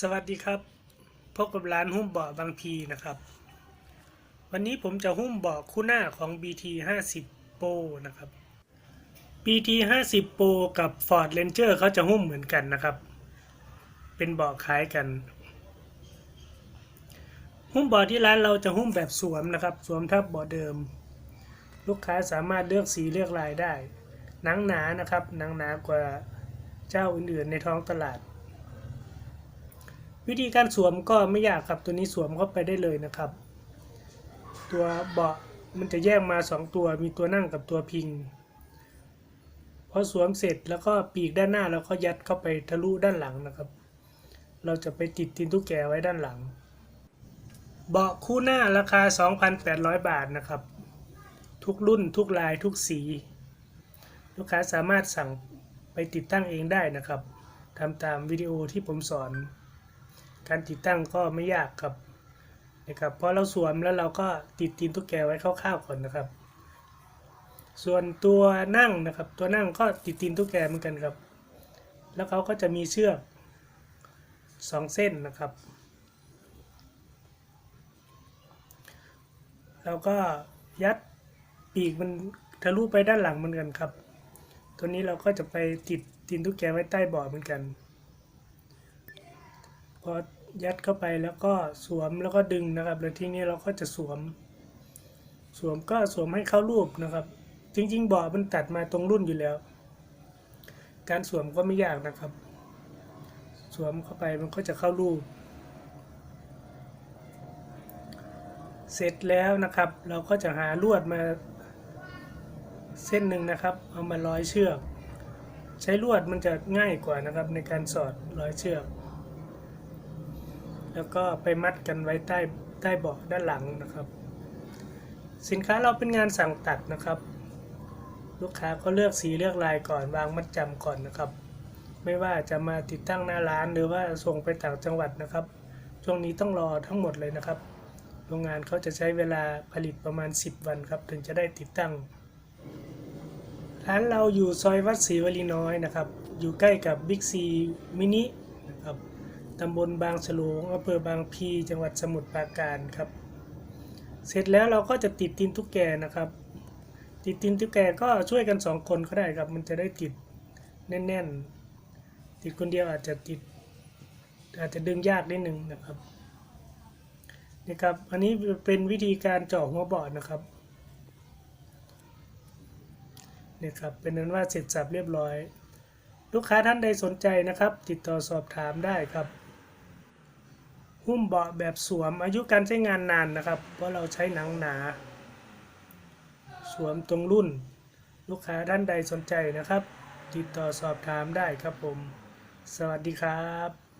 สวัสดีครับพบกับร้านหุ้มเบาะบางพีนะครับ วันนี้ผมจะหุ้มเบาะคู่หน้าของ BT 50 Pro นะครับ BT 50 Pro กับ Ford Ranger เขาจะหุ้มเหมือนกันนะครับ เป็นเบาะคล้ายกัน หุ้มเบาะที่ร้านเราจะหุ้มแบบสวมนะครับ สวมทับเบาะเดิม ลูกค้าสามารถเลือกสีเลือกลายได้ หนังหนานะครับหนังหนากว่าเจ้าอื่นๆในท้องตลาด วิธีการสวมก็ไม่ยากครับตัวนี้สวมเข้าไปได้เลยนะครับ ตัวเบาะมันจะแยกมา 2 ตัวมีตัวนั่งกับตัวพิงพอสวมเสร็จแล้วก็ปีกด้านหน้าเราก็ยัดเข้าไปทะลุด้านหลังนะครับ เราจะไปติดตินตุ๊กแกไว้ด้านหลัง เบาะคู่หน้าราคา 2,800 บาทนะครับ ทุกรุ่นทุกลายทุกสี ลูกค้าสามารถสั่งไปติดตั้งเองได้นะครับทำตามวิดีโอที่ผมสอน การติดตั้งก็ไม่ยากครับนะครับพอเราสวมแล้วเราก็ติดตีนตุ๊กแกไว้คร่าวๆก่อนนะครับ ส่วนตัวนั่งนะครับ ตัวนั่งก็ติดตีนตุ๊กแกเหมือนกันครับ แล้วเขาก็จะมีเชือกสองเส้นนะครับ แล้วก็ยัดปีกมันทะลุไปด้านหลังเหมือนกันครับ ตัวนี้เราก็จะไปติดตีนตุ๊กแกไว้ใต้บาะเหมือนกัน พอ ยัดเข้าไปแล้วก็สวมแล้วก็ดึงนะครับ แล้วทีนี้เราก็จะสวม สวมก็สวมให้เข้ารูปนะครับ จริง ๆบาะมันตัดมาตรงรุ่นอยู่แล้ว การสวมก็ไม่ยากนะครับ สวมเข้าไปมันก็จะเข้ารูป เสร็จแล้วนะครับ เราก็จะหาลวดมาเส้นหนึ่งนะครับ เอามาร้อยเชือก ใช้ลวดมันจะง่ายกว่านะครับในการสอดร้อยเชือก แล้วก็ไปมัดกันไว้ใต้ใต้เบาะด้านหลังนะครับ สินค้าเราเป็นงานสั่งตัดนะครับ ลูกค้าก็เลือกสีเลือกลายก่อนวางมัดจำก่อนนะครับ ไม่ว่าจะมาติดตั้งหน้าร้านหรือว่าส่งไปต่างจังหวัดนะครับ ช่วงนี้ต้องรอทั้งหมดเลยนะครับ โรงงานเขาจะใช้เวลาผลิตประมาณ 10 วันครับ ถึงจะได้ติดตั้งร้านเราอยู่ซอยวัดศรีวลีน้อยนะครับ อยู่ใกล้กับบิ๊กซีมินินะครับ ตำบลบางฉลวงอำเภอบางพี จังหวัดสมุทรปราการครับ เสร็จแล้วเราก็จะติดตินตุ๊กแกนะครับ ติดตินตุ๊กแกก็ช่วยกันสองคนก็ได้ครับ มันจะได้ติดแน่นๆ ติดคนเดียวอาจจะติด อาจจะดึงยากนิดนึงนะครับนี่ครับ อันนี้เป็นวิธีการเจาะหัวบาะนะครับนี่ครับ เป็นนั้นว่าเสร็จสับเรียบร้อย ลูกค้าท่านใดสนใจนะครับ ติดต่อสอบถามได้ครับ หุ้มเบาะแบบสวมอายุการใช้งานนานนะครับ เพราะเราใช้หนังหนา สวมตรงรุ่น ลูกค้าท่านใดสนใจนะครับ ติดต่อสอบถามได้ครับผม สวัสดีครับ